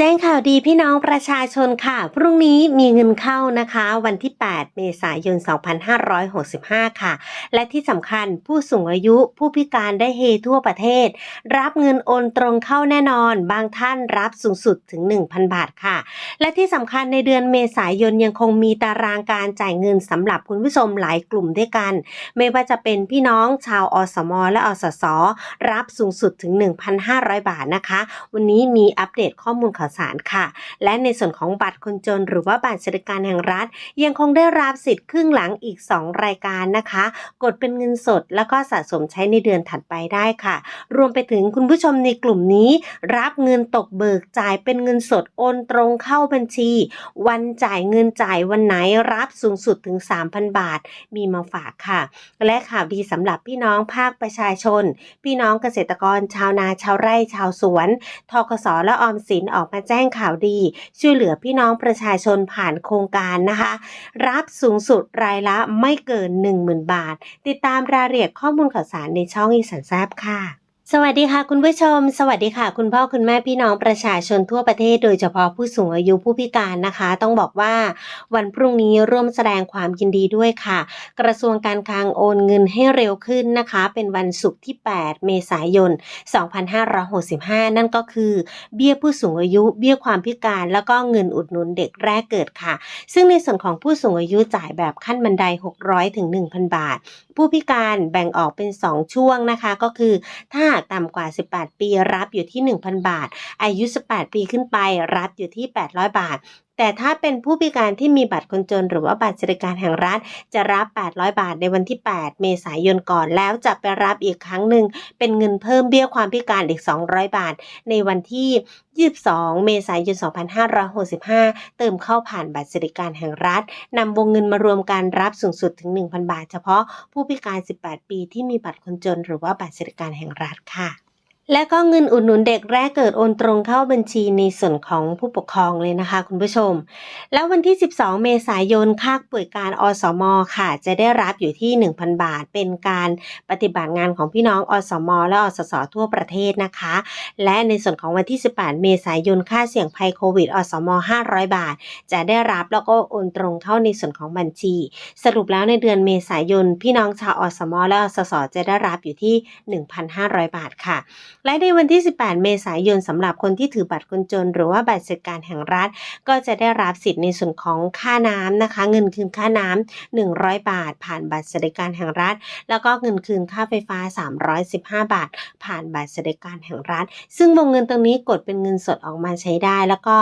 แจ้งข่าวดีพี่น้องประชาชนค่ะ พรุ่งนี้มีเงินเข้านะคะ วันที่ 8 เมษายน 2565 ค่ะ และที่สำคัญผู้สูงอายุผู้พิการได้เฮทั่วประเทศ รับเงินโอนตรงเข้าแน่นอน บางท่านรับสูงสุดถึง 1,000 บาทค่ะ และที่สำคัญในเดือนเมษายนยังคงมีตารางการจ่ายเงินสำหรับคุณผู้ชมหลายกลุ่มด้วยกัน ไม่ว่าจะเป็นพี่น้องชาวอสมและอสสรับสูงสุดถึง 1,500 บาทนะคะ วันนี้มีอัปเดตข้อมูลข่าวสารค่ะ และในส่วนของบัตรคนจน หรือว่าบัตรสวัสดิการแห่งรัฐ ยังคงได้รับสิทธิ์ครึ่งหลังอีก 2 รายการนะคะ กดเป็นเงินสดแล้วก็สะสมใช้ในเดือนถัดไปได้ค่ะ รวมไปถึงคุณผู้ชมในกลุ่มนี้ รับเงินตกเบิกจ่ายเป็นเงินสดโอนตรงเข้าบัญชี วันจ่ายเงินจ่ายวันไหนรับสูงสุดถึง 3,000 บาท มีมาฝากค่ะ และข่าวดีสำหรับพี่น้องภาคประชาชน พี่น้องเกษตรกรชาวนาชาวไร่ชาวสวนทกสและออมสินออกมาแจ้งข่าวดี ช่วยเหลือพี่น้องประชาชนผ่านโครงการนะคะ รับสูงสุดรายละไม่เกิน 10,000 บาท ติดตามรายละเอียดข้อมูลข่าวสารในช่องอีสานแซบค่ะ สวัสดีค่ะคุณผู้ชม สวัสดีค่ะ คุณพ่อคุณแม่พี่น้องประชาชนทั่วประเทศ โดยเฉพาะผู้สูงอายุผู้พิการนะคะ ต้องบอกว่าวันพรุ่งนี้ร่วมแสดงความยินดีด้วยค่ะ กระทรวงการคลังโอนเงินให้เร็วขึ้นนะคะ เป็นวันศุกร์ที่ 8 เมษายน 2565 นั่นก็คือ เบี้ยผู้สูงอายุ เบี้ยความพิการ แล้วก็เงินอุดหนุนเด็กแรกเกิดค่ะ ซึ่งในส่วนของผู้สูงอายุจ่ายแบบขั้นบันได 600ถึง1,000 บาท ผู้พิการแบ่งออกเป็น 2 ช่วงนะคะ ก็คือถ้าต่ำกว่า 18 ปีรับอยู่ที่ 1,000 บาท อายุ 18 ปีขึ้นไปรับอยู่ที่ 800 บาท แต่ถ้าเป็นผู้พิการที่มีบัตรคนจน หรือว่าบัตรสวัสดิการแห่งรัฐ จะรับ 800 บาทในวันที่ 8 เมษายนก่อนแล้วจะไปรับอีกครั้งหนึ่งเป็นเงินเพิ่มเบี้ยความพิการอีก 200 บาท ในวันที่ 22 เมษายน 2565 เติมเข้าผ่านบัตรสวัสดิการแห่งรัฐนำวงเงินมารวมกันรับสูงสุดถึง 1,000 บาท เฉพาะผู้พิการ 18 ปีที่มีบัตรคนจน หรือว่าบัตรสวัสดิการแห่งรัฐค่ะ และก็เงินอุดหนุนเด็กแรกเกิดโอนตรงเข้าบัญชีในส่วนของผู้ปกครองเลยนะคะคุณผู้ชม แล้ววันที่ 12 เมษายนค่าป่วยการอสมค่ะ จะได้รับอยู่ที่ 1,000 บาท เป็นการปฏิบัติงานของพี่น้องอสม และอสสทั่วประเทศนะคะ และในส่วนของวันที่ 18 เมษายนค่าเสี่ยงภัยโควิดอสม 500 บาท จะได้รับแล้วก็โอนตรงเข้าในส่วนของบัญชี สรุปแล้วในเดือนเมษายนพี่น้องชาวอสม และอสสจะได้รับอยู่ที่ 1,500 บาทค่ะและในวันที่ 18 เมษายนสำหรับคนที่ถือบัตรคนจน หรือว่าบัตรสวัสดิการแห่งรัฐ ก็จะได้รับสิทธิ์ในส่วนของค่าน้ำนะคะ เงินคืนค่าน้ำ100 บาท ผ่านบัตรสวัสดิการแห่งรัฐ แล้วก็เงินคืนค่าไฟฟ้า 315 บาท ผ่านบัตรสวัสดิการแห่งรัฐ ซึ่งวงเงินตรงนี้กดเป็นเงินสดออกมาใช้ได้ แล้วก็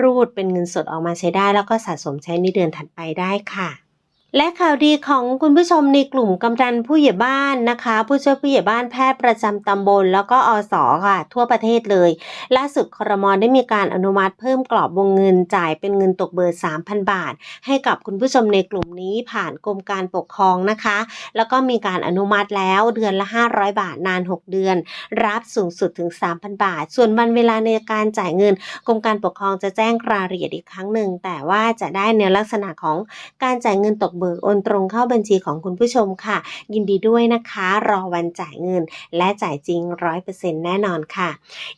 รูดเป็นเงินสดออกมาใช้ได้ แล้วก็สะสมใช้ในเดือนถัดไปได้ค่ะ และข่าวดีของคุณผู้ชมในกลุ่มกำนันผู้ใหญ่บ้านนะคะ ผู้ช่วยผู้ใหญ่บ้านแพทย์ประจำตำบล แล้วก็อสค่ะ ทั่วประเทศเลย ล่าสุดครมได้มีการอนุมัติเพิ่มกรอบวงเงินจ่ายเป็นเงินตกเบิก3,000 บาท ให้กับคุณผู้ชมในกลุ่มนี้ผ่านกรมการปกครองนะคะ แล้วก็มีการอนุมัติแล้วเดือนละ 500 บาทนาน 6 เดือน รับสูงสุดถึง 3,000 บาท ส่วนวันเวลาในการจ่ายเงิน กรมการปกครองจะแจ้งรายละเอียดอีกครั้งหนึ่งแต่ว่าจะได้ในลักษณะของการจ่ายเงินตกเบิกโอนตรงเข้าบัญชีของคุณผู้ชมค่ะ ยินดีด้วยนะคะ รอวันจ่ายเงิน และจ่ายจริง 100%แน่นอนค่ะ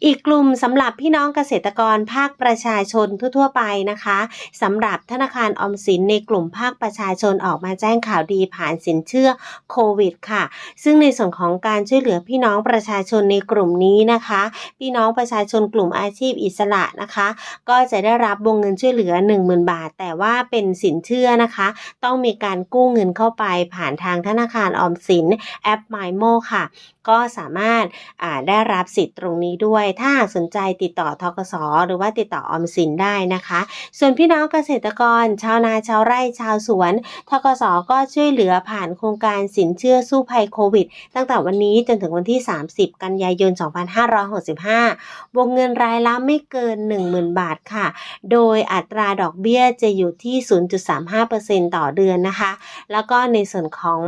อีกกลุ่มสำหรับพี่น้องเกษตรกรภาคประชาชนทั่วๆไปนะคะสำหรับธนาคารออมสินในกลุ่มภาคประชาชนออกมาแจ้งข่าวดีผ่านสินเชื่อโควิดค่ะ ซึ่งในส่วนของการช่วยเหลือพี่น้องประชาชนในกลุ่มนี้นะคะ พี่น้องประชาชนกลุ่มอาชีพอิสระนะคะ ก็จะได้รับวงเงินช่วยเหลือ 10,000 บาท แต่ว่าเป็นสินเชื่อนะคะ ต้องมีการกู้เงินเข้าไปผ่านทางธนาคารออมสินแอป m y m o ค่ะก็สามารถได้รับสิทธิ์ตรงนี้ด้วย ถ้าสนใจติดต่อทกสหรือว่าติดต่อออมสินได้นะคะ ส่วนพี่น้องเกษตรกร ชาวนาชาวไร่ชาวสวนทกสก็ช่วยเหลือผ่านโครงการสินเชื่อสู้ภัยโควิด ตั้งแต่วันนี้จนถึงวันที่ 30 กันยายน 2565 วงเงินรายละไม่เกิน 10,000 บาทค่ะ โดยอัตราดอกเบี้ยจะอยู่ที่ 0.35%ต่อเดือนนะคะ แล้วก็ในส่วนของ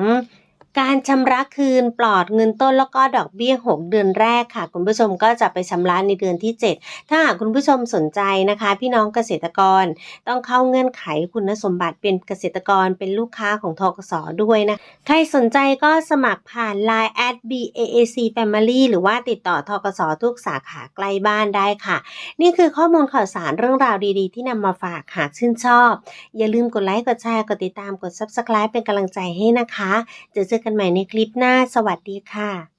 การชำระคืนปลอดเงินต้นแล้วก็ดอกเบี้ย 6 เดือนแรกค่ะ คุณผู้ชมก็จะไปชำระในเดือนที่ 7 ถ้าหากคุณผู้ชมสนใจนะคะ พี่น้องเกษตรกรต้องเข้าเงื่อนไขคุณสมบัติเป็นเกษตรกรเป็นลูกค้าของทกสด้วยนะ ใครสนใจก็สมัครผ่าน Line at BAAC Family หรือว่าติดต่อทกสทุกสาขาใกล้บ้านได้ค่ะ นี่คือข้อมูลข่าวสารเรื่องราวดีๆ ที่นำมาฝากหากชื่นชอบ อย่าลืมกดไลค์กดแชร์กดติดตามกด Subscribe เป็นกำลังใจให้นะคะเจอเจอกันใหม่ในคลิปหน้า สวัสดีค่ะ